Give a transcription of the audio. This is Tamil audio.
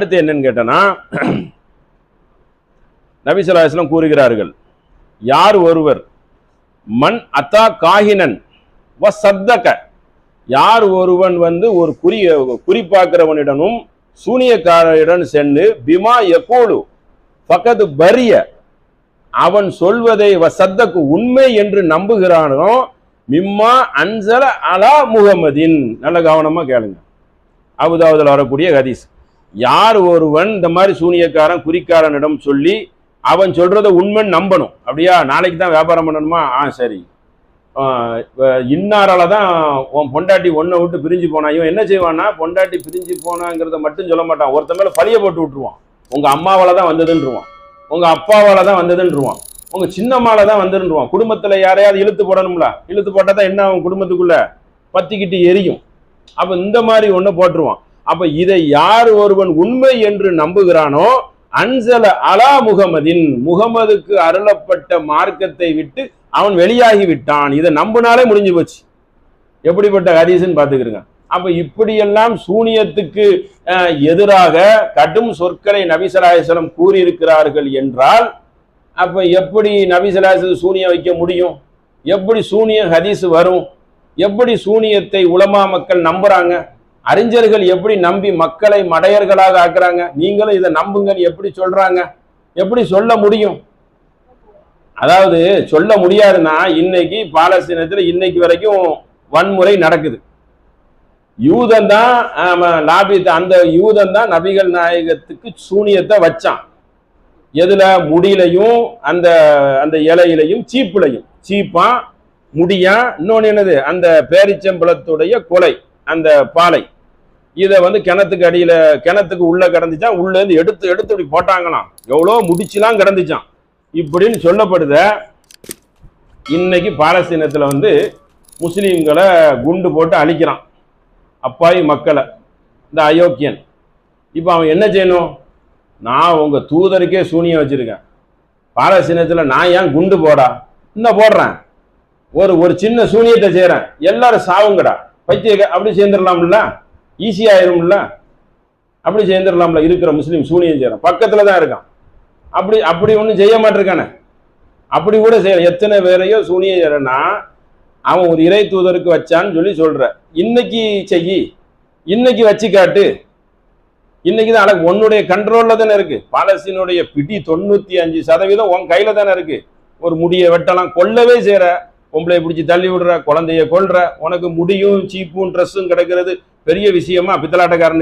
அடுத்து என்னன்னு கேட்டனா நபிசுல்லாஸ்லாம் கூறுகிறார்கள் யார் ஒருவர் மண் அத்தா காஹினன் வ சத்தக யார் ஒருவன் வந்து ஒரு குறி குறிப்பாக்குறவனிடனும் சூனியக்காரரிடம் சென்று பிமா யகூலு பக்கத்து பரிய அவன் சொல்வதை வ சத்தக்கு உண்மை என்று நம்புகிறானோ மிம்மா அன்சல அலா முகமதின் நல்ல கவனமா கேளுங்க. அபுதாவுதில் வரக்கூடிய ஹதீஸ். யார் ஒருவன் இந்த மாதிரி சூனியக்காரன் குறிக்காரனிடம் சொல்லி அவன் சொல்கிறத உண்மைன்னு நம்பணும். அப்படியா? நாளைக்கு தான் வியாபாரம் பண்ணணுமா? ஆ சரி. இன்னாரால தான் உன் பொண்டாட்டி ஒன்றை விட்டு பிரிஞ்சு போனா இவன் என்ன செய்வான்னா பொண்டாட்டி பிரிஞ்சு போனாங்கிறத மட்டும் சொல்ல மாட்டான். ஒருத்த மேலே பழிய போட்டு விட்டுருவான். உங்கள் அம்மாவால் தான் வந்ததுன்றுவான். உங்கள் அப்பாவால் தான் வந்ததுன்றுவான். உங்கள் சின்னம்மால தான் வந்ததுன்றுவான். குடும்பத்தில் யாரையாவது இழுத்து போடணும்ல? இழுத்து போட்டால் தான் என்ன அவன் குடும்பத்துக்குள்ளே? பத்திக்கிட்டு எரியும். அப்ப இந்த மாதிரி ஒன்று போட்டுருவான். அப்ப இதை யார் ஒருவன் உண்மை என்று நம்புகிறானோ அன்சல அலா முகமதின் முகமதுக்கு அருளப்பட்ட மார்க்கத்தை விட்டு அவன் வெளியாகி விட்டான். இதை நம்பினாலே முடிஞ்சு போச்சு. எப்படிப்பட்ட ஹரிசுன்னு பார்த்துக்கிறங்க அப்ப இப்படியெல்லாம் சூனியத்துக்கு எதிராக கடும் சொற்களை நபிசராயசலம் கூறியிருக்கிறார்கள் என்றால் அப்ப எப்படி நபிசலாயசலம் சூனியம் வைக்க முடியும்? எப்படி சூனிய ஹதீஸ் வரும்? எப்படி சூனியத்தை உலமா மக்கள் நம்புறாங்க? அறிஞர்கள் எப்படி நம்பி மக்களை மடையர்களாக ஆக்குறாங்க? நீங்களும் இதை நம்புங்கள் எப்படி சொல்றாங்க? எப்படி சொல்ல முடியும்? அதாவது சொல்ல முடியாதுன்னா இன்னைக்கு பாலஸ்தீனத்தில் இன்னைக்கு வரைக்கும் வன்முறை நடக்குது. யூதன் தான் ஆமா, அந்த யூதன் தான் நபிகள் நாயகத்துக்கு சூனியத்தை வச்சான். எதுல? முடியிலையும் அந்த அந்த இலையிலையும் சீப்புலையும். சீப்பா முடியா இன்னொன்று என்னது? அந்த பேரிச்சம்பழத்துடைய கொலை அந்த பாலை. இதை வந்து கிணத்துக்கு அடியில கிணத்துக்கு உள்ள கிடந்துச்சான் உள்ள இருந்து எடுத்து எடுத்து இப்படி போட்டாங்களாம். எவ்வளோ முடிச்சுலாம் கிடந்துச்சான் இப்படின்னு சொல்லப்படுத இன்னைக்கு பாலஸ்தீனத்தில் வந்து முஸ்லீம்களை குண்டு போட்டு அழிக்கிறான். அப்பாவி மக்களை. இந்த அயோக்கியன். இப்போ அவன் என்ன செய்யணும்? நான் உங்கள் தூதருக்கே சூனியம் வச்சுருக்கேன். பாலஸ்தீனத்தில் நான் ஏன் குண்டு போடா? இந்த போடுறேன். ஒரு ஒரு சின்ன சூனியத்தை செய்கிறேன் எல்லாரும் சாவுங்கடா. பைத்திய அப்படி சேர்ந்துடலாம்ல? ஈஸியாயிரும்ல அப்படி சேர்ந்துடலாம்ல இருக்கிற முஸ்லீம் சூனியம் செய்கிறான் பக்கத்தில் தான் இருக்கான். அப்படி அப்படி ஒன்றும் செய்ய மாட்டிருக்கானே. அப்படி கூட செய்யலாம் எத்தனை பேரையோ சூனியம் செய்கிறேன்னா அவன் ஒரு இறை தூதருக்கு வச்சான்னு சொல்லி சொல்ற. இன்னைக்கு செய்யி இன்னைக்கு வச்சு காட்டு. இன்னைக்கு தான் அழகு. உன்னுடைய கண்ட்ரோல்ல தானே இருக்கு. பாலஸ்தீனுடைய பிடி தொண்ணூத்தி அஞ்சு சதவீதம் உன் கையில தானே இருக்கு. ஒரு முடியை வெட்டலாம். கொல்லவே செய்யற. பொம்பளை பிடிச்சி தள்ளி விடுற குழந்தைய கொள்ற உனக்கு முடியும் சீப்பும் ட்ரெஸ்ஸும் கிடைக்கிறது. பெரிய விஷயமா பித்தலாட்டக்காரன்